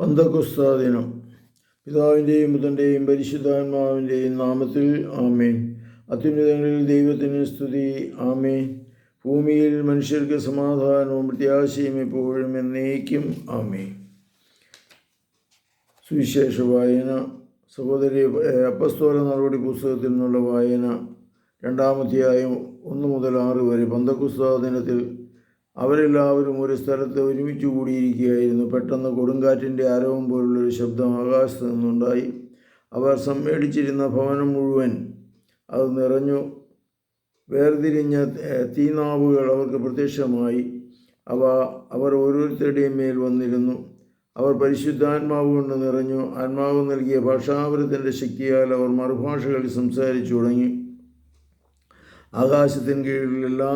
പന്തക്കുസ്ത ദിനം പിതാവിന്റെയും പുതന്റെയും പരിശുദ്ധാത്മാവിന്റെയും നാമത്തിൽ ആമേൻ. അത്യുന്നതങ്ങളിൽ ദൈവത്തിന് സ്തുതി. ആമേൻ. ഭൂമിയിൽ മനുഷ്യർക്ക് സമാധാനവും പ്രത്യാശയും എപ്പോഴും എന്നേക്കും ആമേ സുവിശേഷ വായന. സഹോദരി അപ്പസ്തോല നടപടി പുസ്തകത്തിൽ നിന്നുള്ള വായന. രണ്ടാമധ്യായം ഒന്ന് മുതൽ ആറ് വരെ പന്തക്കുസ്ത ദിനത്തിൽ അവരെല്ലാവരും ഒരു സ്ഥലത്ത് ഒരുമിച്ച് കൂടിയിരിക്കുകയായിരുന്നു. പെട്ടെന്ന് കൊടുങ്കാറ്റിന്റെ ആരവം പോലുള്ളൊരു ശബ്ദം ആകാശത്ത് നിന്നുണ്ടായി. അവർ സമ്മേളിച്ചിരുന്ന ഭവനം മുഴുവൻ അത് നിറഞ്ഞു വേർതിരിഞ്ഞ തീനാവുകൾ അവർക്ക് പ്രത്യക്ഷമായി. അവ അവർ ഓരോരുത്തരുടെയും മേൽ വന്നിരുന്നു. അവർ പരിശുദ്ധാത്മാവ് കൊണ്ട് നിറഞ്ഞു. ആത്മാവ് നൽകിയ ഭാഷാപുരത്തിന്റെ ശക്തിയാൽ അവർ മറുഭാഷകളിൽ സംസാരിച്ചു തുടങ്ങി. ആകാശത്തിന് കീഴിൽ എല്ലാ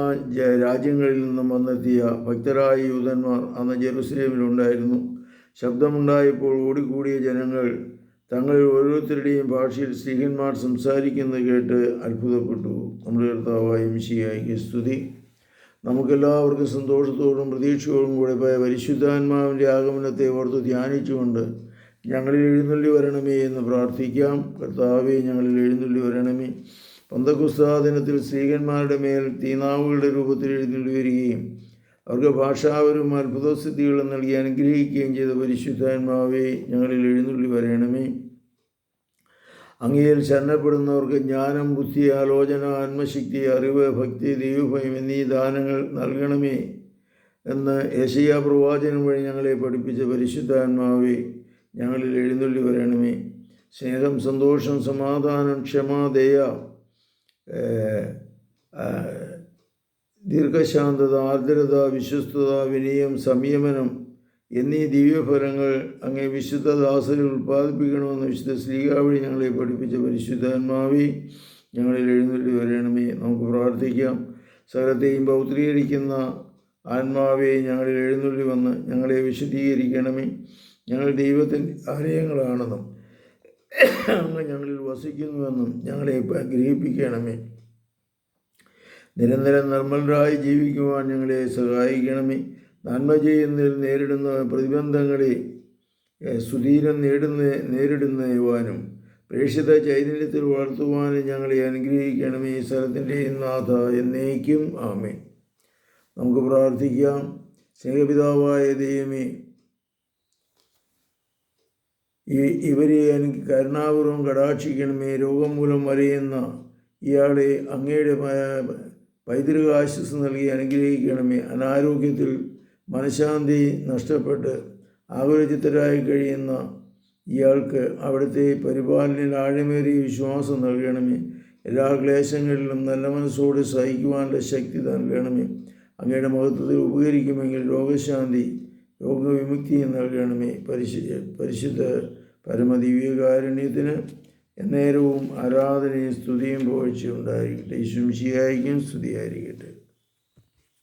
രാജ്യങ്ങളിൽ നിന്നും വന്നെത്തിയ ഭക്തരായ യൂതന്മാർ അന്ന് ജെറുസലേമിലുണ്ടായിരുന്നു ശബ്ദമുണ്ടായപ്പോൾ ഓടിക്കൂടിയ ജനങ്ങൾ തങ്ങൾ ഓരോരുത്തരുടെയും ഭാഷയിൽ സ്ത്രീഹന്മാർ സംസാരിക്കുന്നത് കേട്ട് അത്ഭുതപ്പെട്ടു. നമ്മുടെ കർത്താവായ മിശിയായിക്ക് സ്തുതി. നമുക്കെല്ലാവർക്കും സന്തോഷത്തോടും പ്രതീക്ഷയോടും കൂടെ പരിശുദ്ധാത്മാവിന്റെ ആഗമനത്തെ ഓർത്ത് ധ്യാനിച്ചുകൊണ്ട് ഞങ്ങളിൽ എഴുന്നള്ളി വരണമേ എന്ന് പ്രാർത്ഥിക്കാം. കർത്താവേ ഞങ്ങളിൽ എഴുന്നള്ളി വരണമേ. പന്തകുസ്താദിനത്തിൽ സ്ത്രീകന്മാരുടെ മേൽ തീനാവുകളുടെ രൂപത്തിൽ എഴുതേണ്ടി വരികയും അവർക്ക് ഭാഷാവരും അത്ഭുതസിദ്ധികളും നൽകി അനുഗ്രഹിക്കുകയും ചെയ്ത പരിശുദ്ധാത്മാവേ ഞങ്ങളിൽ എഴുന്നള്ളി വരണമേ. അങ്ങയിൽ ശരണപ്പെടുന്നവർക്ക് ജ്ഞാനം ബുദ്ധി ആലോചന ആത്മശക്തി അറിവ് ഭക്തി ദൈവഭയം എന്നീ ദാനങ്ങൾ നൽകണമേ എന്ന് യശയ പ്രവാചനം വഴി ഞങ്ങളെ പഠിപ്പിച്ച പരിശുദ്ധാത്മാവേ ഞങ്ങളിൽ എഴുന്നള്ളി വരണമേ. സ്നേഹം സന്തോഷം സമാധാനം ക്ഷമ ദയ ദീർഘശാന്തത ആർദ്രത വിശ്വസ്തത വിനയം സംയമനം എന്നീ ദിവ്യഫലങ്ങൾ അങ്ങേ വിശുദ്ധ ദാസരിൽ ഉൽപ്പാദിപ്പിക്കണമെന്ന് വിശുദ്ധ ശ്രീകാവിളി ഞങ്ങളെ പഠിപ്പിച്ച പരിശുദ്ധാത്മാവി ഞങ്ങളിൽ എഴുന്നള്ളി വരണമേ. നമുക്ക് പ്രാർത്ഥിക്കാം. സകലത്തെയും പൗത്രീകരിക്കുന്ന ആത്മാവെ ഞങ്ങളിൽ എഴുന്നള്ളി വന്ന് ഞങ്ങളെ വിശദീകരിക്കണമേ ഞങ്ങൾ ദൈവത്തിന്റെ ആലയങ്ങളാണെന്നും അങ്ങ് ഞങ്ങളിൽ വസിക്കുന്നുവെന്നും ഞങ്ങളെ ഗ്രഹിപ്പിക്കണമേ. നിരന്തരം നിർമ്മലരായി ജീവിക്കുവാൻ ഞങ്ങളെ സഹായിക്കണമേ. നന്മ ചെയ്യുന്നതിൽ നേരിടുന്ന പ്രതിബന്ധങ്ങളെ സുധീരം നേടുന്ന നേരിടുന്നവാനും പ്രേക്ഷിത ചൈതന്യത്തിൽ വളർത്തുവാനും ഞങ്ങളെ അനുഗ്രഹിക്കണമേ. ഈ സ്ഥലത്തിന്റെ നാഥ എന്നേക്കും. ആമേ നമുക്ക് പ്രാർത്ഥിക്കാം. സ്നേഹപിതാവായ ദൈവമേ ഈ ഇവരെ എനിക്ക് കരുണാപൂർവം കടാക്ഷിക്കണമേ. രോഗം മൂലം വരയുന്ന ഇയാളെ അങ്ങയുടെ പ- പൈതൃക ആശ്വസം നൽകി അനുഗ്രഹിക്കണമേ. അനാരോഗ്യത്തിൽ മനഃശാന്തി നഷ്ടപ്പെട്ട് ആകുലചിത്തരായി കഴിയുന്ന ഇയാൾക്ക് അവിടുത്തെ പരിപാലനയിൽ ആഴമേറിയ വിശ്വാസം നൽകണമേ. എല്ലാ ക്ലേശങ്ങളിലും നല്ല മനസ്സോടെ സഹിക്കുവാനുള്ള ശക്തി നൽകണമേ. അങ്ങയുടെ മഹത്വത്തിൽ ഉപകരിക്കുമെങ്കിൽ രോഗശാന്തി രോഗവിമുക്തി നൽകണമേ. പരിശു പരിശുദ്ധ പരമദിവ്യകാരുണ്യത്തിന് എന്നേരവും ആരാധനയും സ്തുതിയും പോഴ്ച ഉണ്ടായിരിക്കട്ടെ. ഈശ്വംശിയായിരിക്കും സ്തുതിയായിരിക്കട്ടെ.